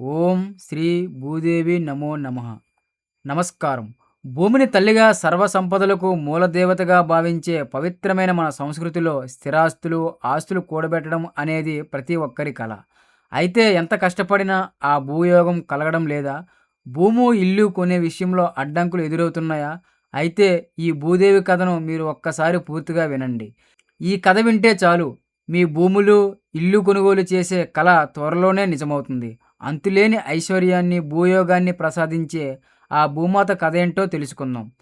ఓం శ్రీ భూదేవి నమో నమ. నమస్కారం. భూమిని తల్లిగా సర్వ సంపదలకు మూలదేవతగా భావించే పవిత్రమైన మన సంస్కృతిలో స్థిరాస్తులు ఆస్తులు కూడబెట్టడం అనేది ప్రతి ఒక్కరి కళ అయితే ఎంత కష్టపడినా ఆ భూయోగం కలగడం లేదా? భూము ఇల్లు కొనే విషయంలో అడ్డంకులు ఎదురవుతున్నాయా? అయితే ఈ భూదేవి కథను మీరు ఒక్కసారి పూర్తిగా వినండి. ఈ కథ వింటే చాలు. మీ భూములు ఇల్లు కొనుగోలు చేసే కళ త్వరలోనే నిజమవుతుంది. అంతులేని ఐశ్వర్యాన్ని భూయోగాన్ని ప్రసాదించే ఆ భూమాత కథ ఏంటో తెలుసుకుందాం.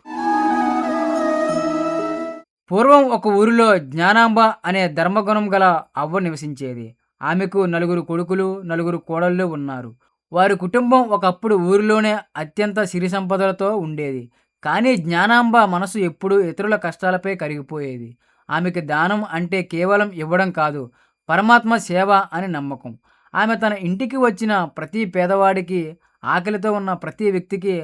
పూర్వం ఒక ఊరిలో జ్ఞానాంబ అనే ధర్మగుణం గల అవ్వ నివసించేది. ఆమెకు నలుగురు కొడుకులు నలుగురు కోడళ్ళు ఉన్నారు. వారి కుటుంబం ఒకప్పుడు ఊరిలోనే అత్యంత సిరి సంపదలతో ఉండేది. కానీ జ్ఞానాంబ మనసు ఎప్పుడూ ఇతరుల కష్టాలపై కరిగిపోయేది. ఆమెకి దానం అంటే కేవలం ఇవ్వడం కాదు పరమాత్మ సేవ అని నమ్మకం. ఆమె తన ఇంటికి వచ్చిన ప్రతి పేదవాడికి ఆకలితో ఉన్న ప్రతి వ్యక్తికి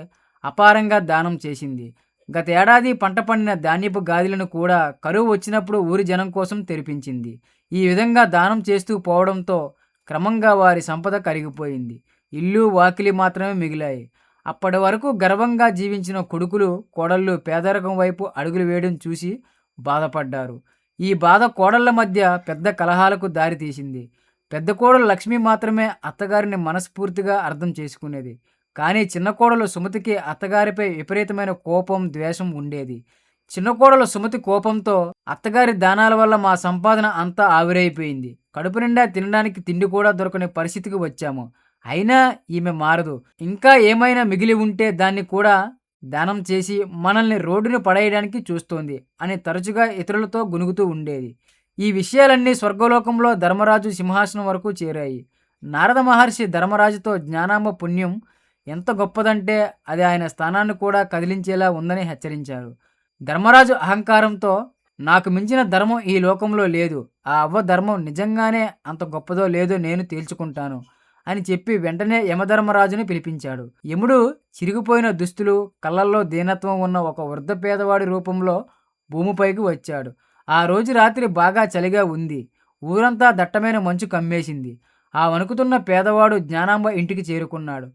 అపారంగా దానం చేసింది. గతేడాది పంట పండిన ధాన్యపు గాదిలను కూడా కరువు వచ్చినప్పుడు ఊరి జనం కోసం తెరిపించింది. ఈ విధంగా దానం చేస్తూ పోవడంతో క్రమంగా వారి సంపద కరిగిపోయింది. ఇల్లు వాకిలి మాత్రమే మిగిలాయి. అప్పటి వరకు గర్వంగా జీవించిన కొడుకులు కోడళ్ళు పేదరికం వైపు అడుగులు వేయడం చూసి బాధపడ్డారు. ఈ బాధ కోడళ్ళ మధ్య పెద్ద కలహాలకు దారితీసింది పెద్ద కోడలు లక్ష్మి మాత్రమే అత్తగారిని మనస్ఫూర్తిగా అర్థం చేసుకునేది. కానీ చిన్న కోడలు సుమతికి అత్తగారిపై విపరీతమైన కోపం ద్వేషం ఉండేది. చిన్న కోడలు సుమతి కోపంతో అత్తగారి దానాల వల్ల మా సంపాదన అంతా ఆవిరైపోయింది. కడుపు నిండా తినడానికి తిండి కూడా దొరకని పరిస్థితికి వచ్చాము. అయినా ఈమె మారదు. ఇంకా ఏమైనా మిగిలి ఉంటే దాన్ని కూడా దానం చేసి మనల్ని రోడ్డును పడేయడానికి చూస్తోంది అని తరచుగా ఇతరులతో గునుగుతూ ఉండేది. ఈ విషయాలన్నీ స్వర్గలోకంలో ధర్మరాజు సింహాసనం వరకు చేరాయి. నారద మహర్షి ధర్మరాజుతో జ్ఞానాంబ పుణ్యం ఎంత గొప్పదంటే అది ఆయన స్థానాన్ని కూడా కదిలించేలా ఉందని హెచ్చరించారు. ధర్మరాజు అహంకారంతో నాకు మించిన ధర్మం ఈ లోకంలో లేదు. ఆ అవ్వ ధర్మం నిజంగానే అంత గొప్పదో లేదో నేను తేల్చుకుంటాను. అని చెప్పి వెంటనే యమధర్మరాజుని పిలిపించాడు. యముడు చిరిగిపోయిన దుస్తులు కళ్ళల్లో దీనత్వం ఉన్న ఒక వృద్ధ పేదవాడి రూపంలో భూమిపైకి వచ్చాడు. ఆ రోజు రాత్రి బాగా చలిగా ఉంది. ఊరంతా దట్టమైన మంచు కమ్మేసింది. ఆ వణుకుతున్న పేదవాడు జ్ఞానాంబ ఇంటికి చేరుకున్నాడు.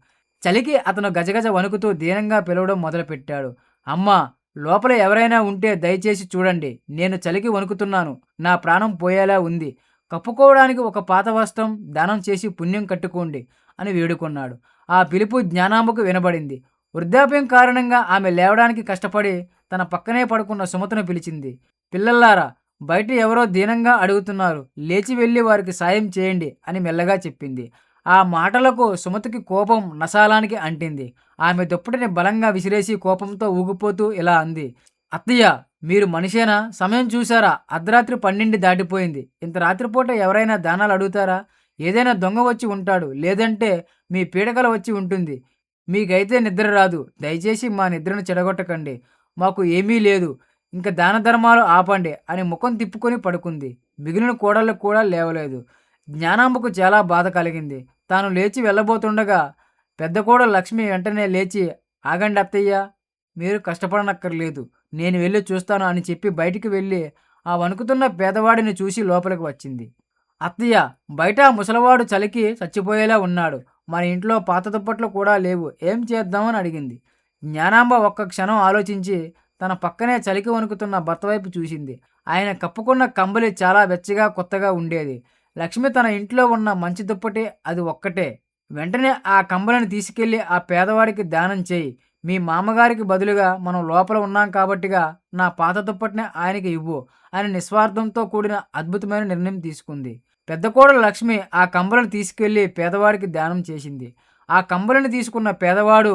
చలికి అతను గజగజ వణుకుతూ దీనంగా పిలవడం మొదలుపెట్టాడు. అమ్మా లోపల ఎవరైనా ఉంటే దయచేసి చూడండి. నేను చలికి వణుకుతున్నాను. నా ప్రాణం పోయేలా ఉంది. కప్పుకోవడానికి ఒక పాత వస్త్రం దానం చేసి పుణ్యం కట్టుకోండి అని వేడుకున్నాడు. ఆ పిలుపు జ్ఞానాంబకు వినబడింది. వృద్ధాప్యం కారణంగా ఆమె లేవడానికి కష్టపడి తన పక్కనే పడుకున్న సుమతను పిలిచింది. పిల్లల్లారా బయట ఎవరో దీనంగా అడుగుతున్నారు. లేచి వెళ్ళి వారికి సాయం చేయండి అని మెల్లగా చెప్పింది. ఆ మాటలకు సుమతికి కోపం నసాలానికి అంటింది. ఆమె దుప్పటిని బలంగా విసిరేసి కోపంతో ఊగిపోతూ ఇలా అంది. అత్తయ్య మీరు మనిషేనా? సమయం చూసారా అర్ధరాత్రి పన్నెండు దాటిపోయింది. ఇంత రాత్రిపూట ఎవరైనా దానాలు అడుగుతారా? ఏదైనా దొంగ వచ్చి ఉంటాడు. లేదంటే మీ పీడకల వచ్చి ఉంటుంది. మీకైతే నిద్ర రాదు. దయచేసి మా నిద్రను చెడగొట్టకండి. మాకు ఏమీ లేదు. ఇంకా దాన ధర్మాలు ఆపండి అని ముఖం తిప్పుకొని పడుకుంది. మిగిలిన కోడళ్ళు కూడా లేవలేదు. జ్ఞానాంబకు చాలా బాధ కలిగింది. తాను లేచి వెళ్ళబోతుండగా పెద్ద కోడలు లక్ష్మి వెంటనే లేచి ఆగండి అత్తయ్య మీరు కష్టపడనక్కర్లేదు. నేను వెళ్ళి చూస్తాను అని చెప్పి బయటికి వెళ్ళి ఆ వణుకుతున్న పేదవాడిని చూసి లోపలికి వచ్చింది. అత్తయ్య బయట ముసలవాడు ముసలివాడు చలికి చచ్చిపోయేలా ఉన్నాడు. మన ఇంట్లో పాత దుప్పట్లు కూడా లేవు. ఏం చేద్దామని అడిగింది. జ్ఞానాంబ ఒక్క క్షణం ఆలోచించి తన పక్కనే చలికి వణుకుతున్న భర్త వైపు చూసింది. ఆయన కప్పుకున్న కంబలి చాలా వెచ్చగా కొత్తగా ఉండేది. లక్ష్మి తన ఇంట్లో ఉన్న మంచి దుప్పటి అది ఒక్కటే. వెంటనే ఆ కంబలిని తీసుకెళ్ళి ఆ పేదవాడికి దానం చేయి. మీ మామగారికి బదులుగా మనం లోపల ఉన్నాం కాబట్టిగా నా పాత దుప్పటిని ఆయనకి ఇవ్వు అని నిస్వార్థంతో కూడిన అద్భుతమైన నిర్ణయం తీసుకుంది. పెద్ద కోడలు లక్ష్మి ఆ కంబలను తీసుకెళ్ళి పేదవాడికి దానం చేసింది. ఆ కంబలిని తీసుకున్న పేదవాడు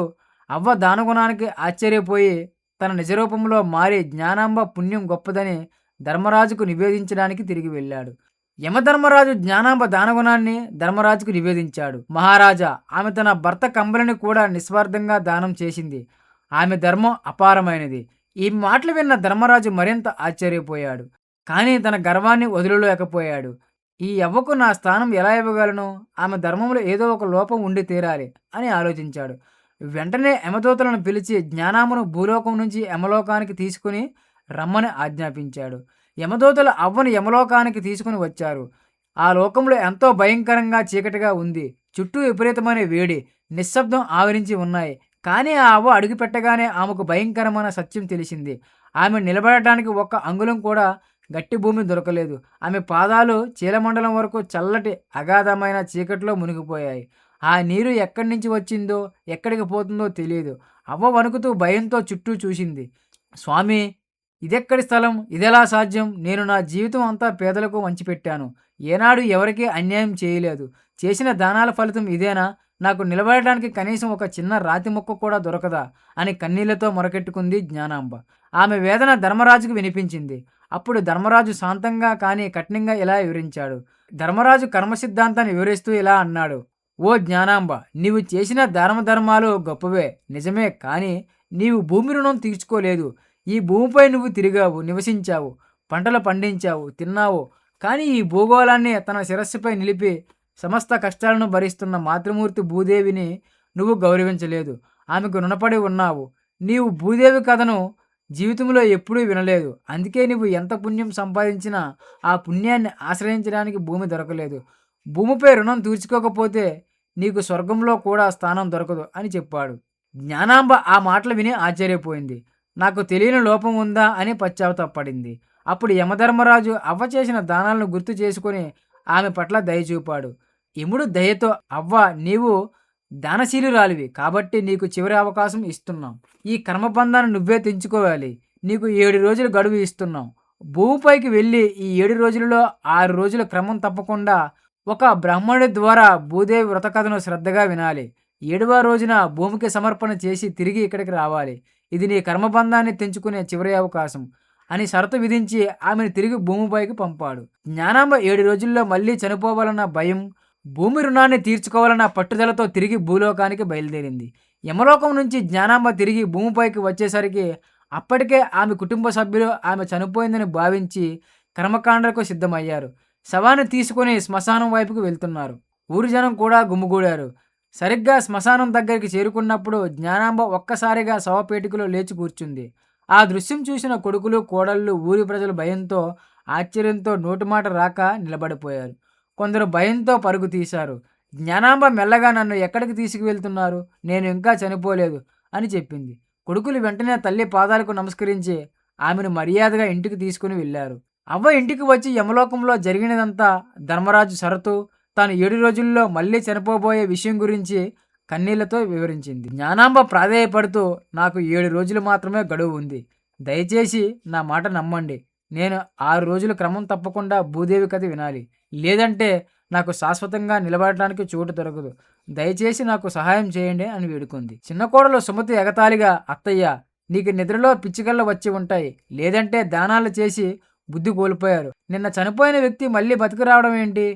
అవ్వ దానగుణానికి ఆశ్చర్యపోయి తన నిజరూపంలో మారి జ్ఞానాంబ పుణ్యం గొప్పదని ధర్మరాజుకు నివేదించడానికి తిరిగి వెళ్ళాడు. యమధర్మరాజు జ్ఞానాంబ దానగుణాన్ని ధర్మరాజుకు నివేదించాడు. మహారాజా ఆమె తన భర్త కంబలిని కూడా నిస్వార్థంగా దానం చేసింది. ఆమె ధర్మం అపారమైనది. ఈ మాటలు విన్న ధర్మరాజు మరింత ఆశ్చర్యపోయాడు. కానీ తన గర్వాన్ని వదిలేకపోయాడు ఈ యవ్వకు నా స్థానం ఎలా ఇవ్వగలను? ఆమె ధర్మంలో ఏదో ఒక లోపం ఉండి తీరాలి అని ఆలోచించాడు. వెంటనే యమదూతలను పిలిచి జ్ఞానామును భూలోకం నుంచి యమలోకానికి తీసుకుని రమ్మని ఆజ్ఞాపించాడు. యమదూతలు అవ్వను యమలోకానికి తీసుకుని వచ్చారు. ఆ లోకంలో ఎంతో భయంకరంగా చీకటిగా ఉంది. చుట్టూ విపరీతమైన వేడి నిశ్శబ్దం ఆవరించి ఉన్నాయి. కానీ ఆ అవ్వ అడుగుపెట్టగానే ఆమెకు భయంకరమైన సత్యం తెలిసింది. ఆమె నిలబడటానికి ఒక్క అంగుళం కూడా గట్టి భూమి దొరకలేదు. ఆమె పాదాలు చీలమండలం వరకు చల్లటి అగాధమైన చీకటిలో మునిగిపోయాయి. ఆ నీరు ఎక్కడి నుంచి వచ్చిందో ఎక్కడికి పోతుందో తెలియదు అవ్వ వణుకుతూ భయంతో చుట్టూ చూసింది. స్వామి ఇదెక్కడి స్థలం? ఇదెలా సాధ్యం? నేను నా జీవితం అంతా పేదలకు వంచిపెట్టాను. ఏనాడు ఎవరికీ అన్యాయం చేయలేదు. చేసిన దానాల ఫలితం ఇదేనా? నాకు నిలబడటానికి కనీసం ఒక చిన్న రాతి మొక్క కూడా దొరకదా? అని కన్నీళ్ళతో మొరకెట్టుకుంది జ్ఞానాంబ. ఆమె వేదన ధర్మరాజుకు వినిపించింది. అప్పుడు ధర్మరాజు శాంతంగా కానీ కఠినంగా ఇలా వివరించాడు? ధర్మరాజు కర్మ సిద్ధాంతాన్ని వివరిస్తూ ఇలా అన్నాడు? ఓ జ్ఞానాంబ నీవు చేసిన ధర్మ ధర్మాలు గొప్పవే నిజమే కానీ నీవు భూమి రుణం తీర్చుకోలేదు. ఈ భూమిపై నువ్వు తిరిగావు నివసించావు పంటలు పండించావు తిన్నావు. కానీ ఈ భూగోళాన్ని తన శిరస్సుపై నిలిపి సమస్త కష్టాలను భరిస్తున్న మాతృమూర్తి భూదేవిని నువ్వు గౌరవించలేదు. ఆమెకు రుణపడి ఉన్నావు. నీవు భూదేవి కథను జీవితంలో ఎప్పుడూ వినలేదు. అందుకే నువ్వు ఎంత పుణ్యం సంపాదించినా ఆ పుణ్యాన్ని ఆశ్రయించడానికి భూమి దొరకలేదు. భూమిపై రుణం తీర్చుకోకపోతే నీకు స్వర్గంలో కూడా స్థానం దొరకదు అని చెప్పాడు. జ్ఞానాంబ ఆ మాటలు విని ఆశ్చర్యపోయింది. నాకు తెలియని లోపం ఉందా అని పశ్చాత్తాపడింది. అప్పుడు యమధర్మరాజు అవ్వ చేసిన దానాలను గుర్తు చేసుకొని ఆమె పట్ల దయ చూపాడు. యముడు దయతో అవ్వ నీవు దానశీలురాలివి కాబట్టి నీకు చివరి అవకాశం ఇస్తున్నాం. ఈ కర్మబంధాన్ని నువ్వే తెంచుకోవాలి. నీకు ఏడు రోజులు గడువు ఇస్తున్నాం. భూమిపైకి వెళ్ళి ఈ ఏడు రోజులలో ఆరు రోజుల క్రమం తప్పకుండా ఒక బ్రాహ్మణుడి ద్వారా భూదేవి వ్రత కథను శ్రద్ధగా వినాలి. ఏడవ రోజున భూమికి సమర్పణ చేసి తిరిగి ఇక్కడికి రావాలి. ఇది నీ కర్మబంధాన్ని తెంచుకునే చివరి అవకాశం అని షరతు విధించి ఆమెను తిరిగి భూమిపైకి పంపాడు. జ్ఞానాంబ ఏడు రోజుల్లో మళ్ళీ చనిపోవాలన్న భయం భూమి రుణాన్ని తీర్చుకోవాలన్న పట్టుదలతో తిరిగి భూలోకానికి బయలుదేరింది. యమలోకం నుంచి జ్ఞానాంబ తిరిగి భూమిపైకి వచ్చేసరికి అప్పటికే ఆమె కుటుంబ సభ్యులు ఆమె చనిపోయిందని భావించి కర్మకాండలకు సిద్ధమయ్యారు. శవాన్ని తీసుకుని శ్మశానం వైపుకు వెళ్తున్నారు. ఊరి జనం కూడా గుమ్ముగూడారు సరిగ్గా శ్మశానం దగ్గరికి చేరుకున్నప్పుడు జ్ఞానాంబ ఒక్కసారిగా శవపేటికలో లేచి కూర్చుంది. ఆ దృశ్యం చూసిన కొడుకులు కోడళ్ళు ఊరి ప్రజలు భయంతో ఆశ్చర్యంతో నోటిమాట రాక నిలబడిపోయారు. కొందరు భయంతో పరుగు తీశారు. జ్ఞానాంబ మెల్లగా నన్ను ఎక్కడికి తీసుకువెళ్తున్నారు? నేను ఇంకా చనిపోలేదు అని చెప్పింది. కొడుకులు వెంటనే తల్లి పాదాలకు నమస్కరించి ఆమెను మర్యాదగా ఇంటికి తీసుకుని వెళ్ళారు. అవ్వ ఇంటికి వచ్చి యమలోకంలో జరిగినదంతా ధర్మరాజు షరతు తాను ఏడు రోజుల్లో మళ్ళీ చనిపోబోయే విషయం గురించి కన్నీళ్ళతో వివరించింది. జ్ఞానాంబ ప్రాధేయపడుతూ నాకు ఏడు రోజులు మాత్రమే గడువు ఉంది. దయచేసి నా మాట నమ్మండి. నేను ఆరు రోజుల క్రమం తప్పకుండా భూదేవి కథ వినాలి. లేదంటే నాకు శాశ్వతంగా నిలబడటానికి చోటు దొరకదు. దయచేసి నాకు సహాయం చేయండి అని వేడుకుంది. చిన్న కోడలు సుమతి ఎగతాళిగా అత్తయ్య నీకు నిద్రలో పిచ్చికళ్ళు వచ్చి ఉంటాయి. లేదంటే దానాలు చేసి బుద్ధి కోల్పోయారు. నిన్న చనిపోయిన వ్యక్తి మళ్ళీ బతికి రావడం ఏంటి?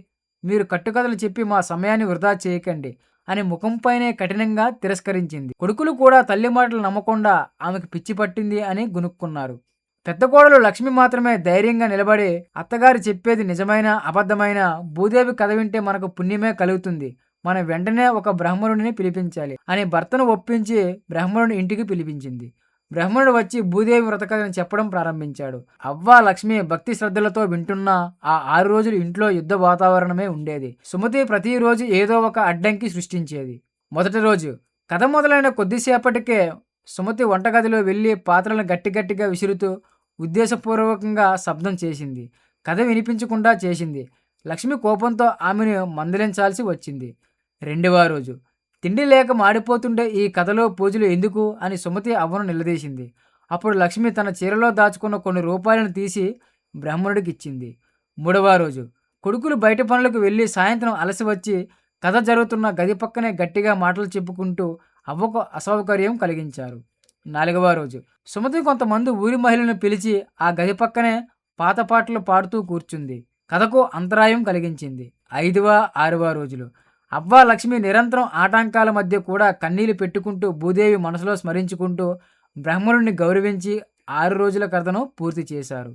మీరు కట్టుకథలు చెప్పి మా సమయాన్ని వృధా చేయకండి అని ముఖంపైనే కఠినంగా తిరస్కరించింది. కొడుకులు కూడా తల్లి మాటలు నమ్మకుండా ఆమెకు పిచ్చి పట్టింది అని గునుక్కున్నారు. పెద్ద కోడలు లక్ష్మి మాత్రమే ధైర్యంగా నిలబడి అత్తగారు చెప్పేది నిజమైన అబద్ధమైన భూదేవి కథ వింటే మనకు పుణ్యమే కలుగుతుంది. మనం వెంటనే ఒక బ్రాహ్మణుడిని పిలిపించాలి అని భర్తను ఒప్పించి బ్రాహ్మణుని ఇంటికి పిలిపించింది. బ్రహ్మణుడు వచ్చి భూదేవి వ్రతకథని చెప్పడం ప్రారంభించాడు. అవ్వ లక్ష్మి భక్తి శ్రద్ధలతో వింటున్న ఆ ఆరు రోజులు ఇంట్లో యుద్ధ వాతావరణమే ఉండేది. సుమతి ప్రతిరోజు ఏదో ఒక అడ్డంకి సృష్టించేది. మొదటి రోజు కథ మొదలైన కొద్దిసేపటికే సుమతి వంటగదిలో వెళ్ళి పాత్రలను గట్టి గట్టిగా విసురుతూ ఉద్దేశపూర్వకంగా శబ్దం చేసింది. కథ వినిపించకుండా చేసింది. లక్ష్మి కోపంతో ఆమెను మందలించాల్సి వచ్చింది. రెండవ రోజు తిండి లేక మాడిపోతుండే ఈ కథలో పూజలు ఎందుకు అని సుమతి అవ్వను నిలదీసింది. అప్పుడు లక్ష్మి తన చీరలో దాచుకున్న కొన్ని రూపాయలను తీసి బ్రాహ్మణుడికి ఇచ్చింది మూడవ రోజు. కొడుకులు బయట పనులకు వెళ్ళి సాయంత్రం అలసి వచ్చి కథ జరుగుతున్న గది పక్కనే గట్టిగా మాటలు చెప్పుకుంటూ అవ్వకు అసౌకర్యం కలిగించారు. నాలుగవ రోజు. సుమతి కొంతమంది ఊరి మహిళలను పిలిచి ఆ గది పక్కనే పాత పాటలు పాడుతూ కూర్చుంది. కథకు అంతరాయం కలిగించింది. ఐదవ ఆరవ రోజులు. అవ్వ లక్ష్మి నిరంతరం ఆటంకాల మధ్య కూడా కన్నీళ్ళు పెట్టుకుంటూ భూదేవి మనసులో స్మరించుకుంటూ బ్రాహ్మణుడిని గౌరవించి ఆరు రోజుల కథను పూర్తి చేశారు.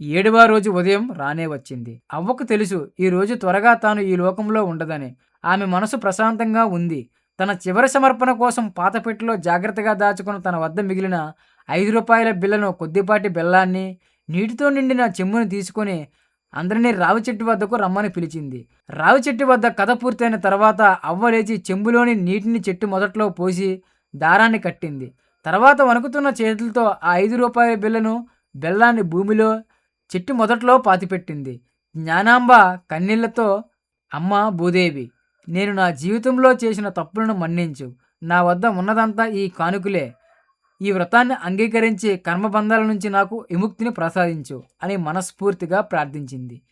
ఏడవ రోజు ఉదయం రానే వచ్చింది. అవ్వకు తెలుసు ఈ రోజు త్వరగా తాను ఈ లోకంలో ఉండదని. ఆమె మనసు ప్రశాంతంగా ఉంది. తన చివరి సమర్పణ కోసం పాతపెట్టిలో జాగ్రత్తగా దాచుకున్న తన వద్ద మిగిలిన ఐదు రూపాయల బిల్లను కొద్దిపాటి బెల్లాన్ని నీటితో నిండిన చెమ్మును తీసుకొని అందరినీ రావి చెట్టు వద్దకు రమ్మని పిలిచింది. రావి చెట్టు వద్ద కథ పూర్తయిన తర్వాత అవ్వ లేచి చెంబులోని నీటిని చెట్టు మొదట్లో పోసి దారాన్ని కట్టింది. తర్వాత వణుకుతున్న చేతులతో ఆ ఐదు రూపాయల బిల్లను బెల్లాన్ని భూమిలో చెట్టు మొదట్లో పాతిపెట్టింది. జ్ఞానాంబ కన్నీళ్ళతో అమ్మ భూదేవి నేను నా జీవితంలో చేసిన తప్పులను మన్నించు. నా వద్ద ఉన్నదంతా ఈ కానుకలే. ఈ వ్రతాన్ని అంగీకరించి కర్మబంధాల నుంచి నాకు విముక్తిని ప్రసాదించు అని మనస్ఫూర్తిగా ప్రార్థించింది.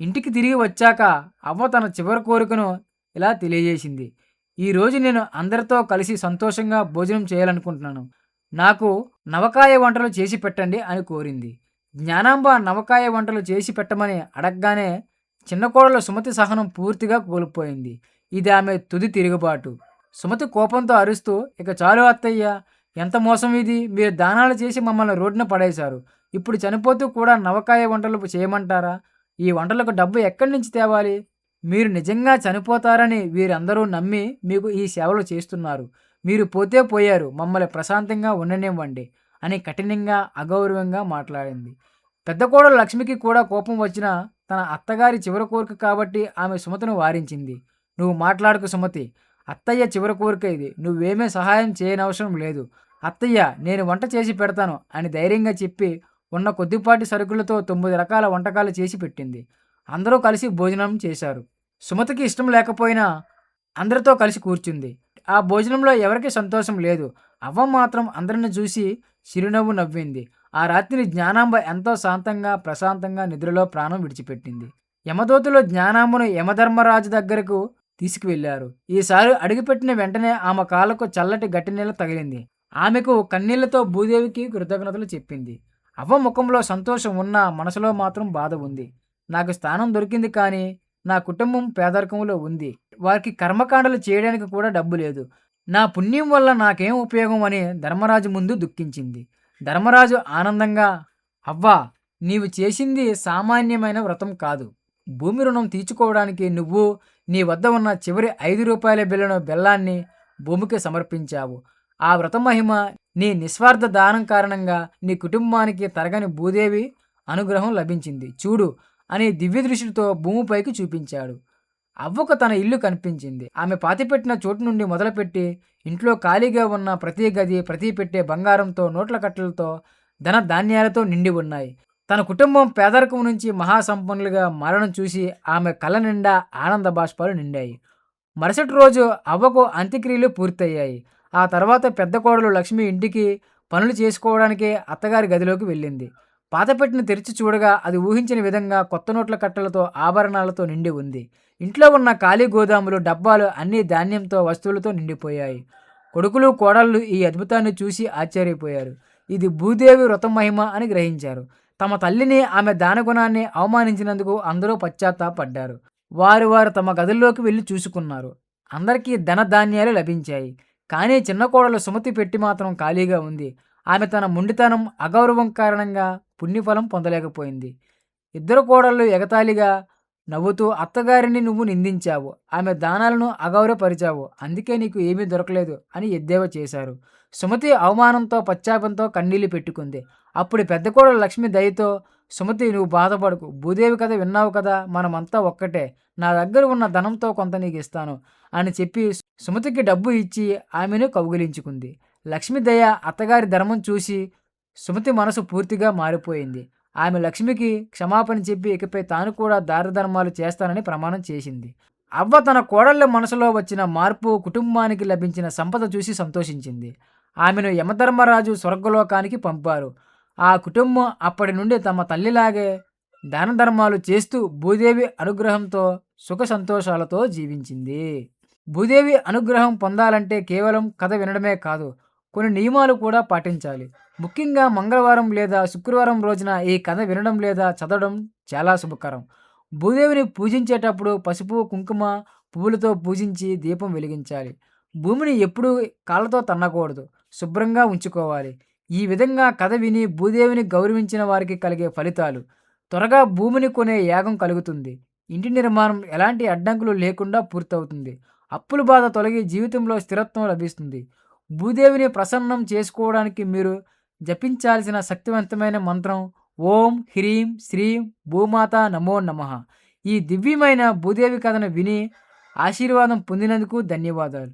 ఇంటికి తిరిగి వచ్చాక అవ్వ తన చివరి కోరికను ఇలా తెలియజేసింది. ఈరోజు నేను అందరితో కలిసి సంతోషంగా భోజనం చేయాలనుకుంటున్నాను. నాకు నవకాయ వంటలు చేసి పెట్టండి అని కోరింది. జ్ఞానాంబ నవకాయ వంటలు చేసి పెట్టమని అడగగానే చిన్న కోడల సుమతి సహనం పూర్తిగా కోల్పోయింది. ఇది ఆమె తుది తిరుగుబాటు. సుమతి కోపంతో అరుస్తూ ఇక చాలు అత్తయ్య ఎంత మోసం ఇది? మీరు దానాలు చేసి మమ్మల్ని రోడ్డున పడేశారు. ఇప్పుడు చనిపోతూ కూడా నవకాయ వంటలు చేయమంటారా? ఈ వంటలకు డబ్బు ఎక్కడి నుంచి తేవాలి? మీరు నిజంగా చనిపోతారని వీరందరూ నమ్మి మీకు ఈ సేవలు చేస్తున్నారు. మీరు పోతే పోయారు. మమ్మల్ని ప్రశాంతంగా ఉండనివ్వండి అని కఠినంగా అగౌరవంగా మాట్లాడింది. పెద్ద కోడలు లక్ష్మికి కూడా కోపం వచ్చిన తన అత్తగారి చివరి కోరిక కాబట్టి ఆమె సుమతిను వారించింది. నువ్వు మాట్లాడకు సుమతి. అత్తయ్య చివరి కోరిక ఇది. నువ్వేమీ సహాయం చేయనవసరం లేదు. అత్తయ్య నేను వంట చేసి పెడతాను అని ధైర్యంగా చెప్పి ఉన్న కొద్దిపాటి సరుకులతో తొమ్మిది రకాల వంటకాలు చేసి పెట్టింది. అందరూ కలిసి భోజనం చేశారు. సుమతికి ఇష్టం లేకపోయినా అందరితో కలిసి కూర్చుంది. ఆ భోజనంలో ఎవరికి సంతోషం లేదు. అవ్వ మాత్రం అందరిని చూసి చిరునవ్వు నవ్వింది. ఆ రాత్రిని జ్ఞానాంబ ఎంతో శాంతంగా ప్రశాంతంగా నిద్రలో ప్రాణం విడిచిపెట్టింది. యమదోతులో జ్ఞానాంబను యమధర్మరాజు దగ్గరకు తీసుకువెళ్ళారు ఈసారి అడుగుపెట్టిన వెంటనే ఆమె కాళ్ళకు చల్లటి గట్టి నీళ్ళ తగిలింది. ఆమెకు కన్నీళ్ళతో భూదేవికి కృతజ్ఞతలు చెప్పింది. అవ్వ ముఖంలో సంతోషం ఉన్నా మనసులో మాత్రం బాధ ఉంది. నాకు స్థానం దొరికింది కానీ నా కుటుంబం పేదరికంలో ఉంది. వారికి కర్మకాండలు చేయడానికి కూడా డబ్బు లేదు. నా పుణ్యం వల్ల నాకేం ఉపయోగం అని ధర్మరాజు ముందు దుఃఖించింది. ధర్మరాజు ఆనందంగా అవ్వా నీవు చేసింది సామాన్యమైన వ్రతం కాదు. భూమి రుణం తీర్చుకోవడానికి నువ్వు నీ వద్ద ఉన్న చివరి ఐదు రూపాయల బిల్లను బెల్లాన్ని భూమికి సమర్పించావు. ఆ వ్రత మహిమ నీ నిస్వార్థ దానం కారణంగా నీ కుటుంబానికి తరగని భూదేవి అనుగ్రహం లభించింది. చూడు అని దివ్య దృష్టితో భూమిపైకి చూపించాడు. అవ్వకు తన ఇల్లు కనిపించింది. ఆమె పాతిపెట్టిన చోటు నుండి మొదలుపెట్టి ఇంట్లో ఖాళీగా ఉన్న ప్రతి గది ప్రతి పెట్టే బంగారంతో నోట్ల కట్టలతో ధన ధాన్యాలతో నిండి ఉన్నాయి. తన కుటుంబం పేదరికం నుంచి మహాసంపన్నులుగా మారడం చూసి ఆమె కళ్ళ నిండా ఆనంద బాష్పాలు నిండాయి. మరుసటి రోజు అవ్వకు అంత్యక్రియలు పూర్తయ్యాయి. ఆ తర్వాత పెద్ద కోడలు లక్ష్మి ఇంటికి పనులు చేసుకోవడానికి అత్తగారి గదిలోకి వెళ్ళింది. పాతపెట్టిన తెరిచి చూడగా అది ఊహించిన విధంగా కొత్త నోట్ల కట్టలతో ఆభరణాలతో నిండి ఉంది. ఇంట్లో ఉన్న ఖాళీ గోదాములు డబ్బాలు అన్ని ధాన్యంతో వస్తువులతో నిండిపోయాయి. కొడుకులు కోడళ్ళు ఈ అద్భుతాన్ని చూసి ఆశ్చర్యపోయారు. ఇది భూదేవి వ్రతం మహిమ అని గ్రహించారు. తమ తల్లిని ఆమె దానగుణాన్ని అవమానించినందుకు అందరూ పశ్చాత్తాపడ్డారు. వారు వారు తమ గదుల్లోకి వెళ్ళి చూసుకున్నారు. అందరికీ ధనధాన్యాలు లభించాయి. కానీ చిన్న కోడలు సుమతి పెట్టి మాత్రం ఖాళీగా ఉంది. ఆమె తన మొండితనం అగౌరవం కారణంగా పుణ్యఫలం పొందలేకపోయింది. ఇద్దరు కోడళ్ళు ఎగతాళిగా నవ్వుతూ అత్తగారిని నువ్వు నిందించావు. ఆమె దానాలను అగౌరవపరిచావు. అందుకే నీకు ఏమీ దొరకలేదు అని ఎద్దేవా చేశారు. సుమతి అవమానంతో పశ్చాపంతో కన్నీళ్ళు పెట్టుకుంది. అప్పుడు పెద్ద కోడలు లక్ష్మి దయతో సుమతి నువ్వు బాధపడకు. భూదేవి కథ విన్నావు కదా? మనమంతా ఒక్కటే. నా దగ్గర ఉన్న ధనంతో కొంత నీకు ఇస్తాను అని చెప్పి సుమతికి డబ్బు ఇచ్చి ఆమెను కౌగిలించుకుంది. లక్ష్మి దయ అత్తగారి ధర్మం చూసి సుమతి మనసు పూర్తిగా మారిపోయింది. ఆమె లక్ష్మికి క్షమాపణ చెప్పి ఇకపై తాను కూడా దారధర్మాలు చేస్తానని ప్రమాణం చేసింది. అవ్వ తన కోడళ్ళ మనసులో వచ్చిన మార్పు కుటుంబానికి లభించిన సంపద చూసి సంతోషించింది. ఆమెను యమధర్మరాజు స్వర్గలోకానికి పంపారు. ఆ కుటుంబం అప్పటి నుండి తమ తల్లిలాగే దాన ధర్మాలు చేస్తూ భూదేవి అనుగ్రహంతో సుఖ సంతోషాలతో జీవించింది. భూదేవి అనుగ్రహం పొందాలంటే కేవలం కథ వినడమే కాదు కొన్ని నియమాలు కూడా పాటించాలి. ముఖ్యంగా మంగళవారం లేదా శుక్రవారం రోజున ఈ కథ వినడం లేదా చదవడం చాలా శుభకరం. భూదేవిని పూజించేటప్పుడు పసుపు కుంకుమ పువ్వులతో పూజించి దీపం వెలిగించాలి. భూమిని ఎప్పుడూ కాళ్ళతో తన్నకూడదు శుభ్రంగా ఉంచుకోవాలి. ఈ విధంగా కథ విని భూదేవిని గౌరవించిన వారికి కలిగే ఫలితాలు. త్వరగా భూమిని కొనే యాగం కలుగుతుంది. ఇంటి నిర్మాణం ఎలాంటి అడ్డంకులు లేకుండా పూర్తవుతుంది. అప్పుల బాధ తొలగి జీవితంలో స్థిరత్వం లభిస్తుంది. భూదేవిని ప్రసన్నం చేసుకోవడానికి మీరు జపించాల్సిన శక్తివంతమైన మంత్రం ఓం హ్రీం శ్రీం భూమాత నమో నమః. ఈ దివ్యమైన భూదేవి కథను విని ఆశీర్వాదం పొందినందుకు ధన్యవాదాలు.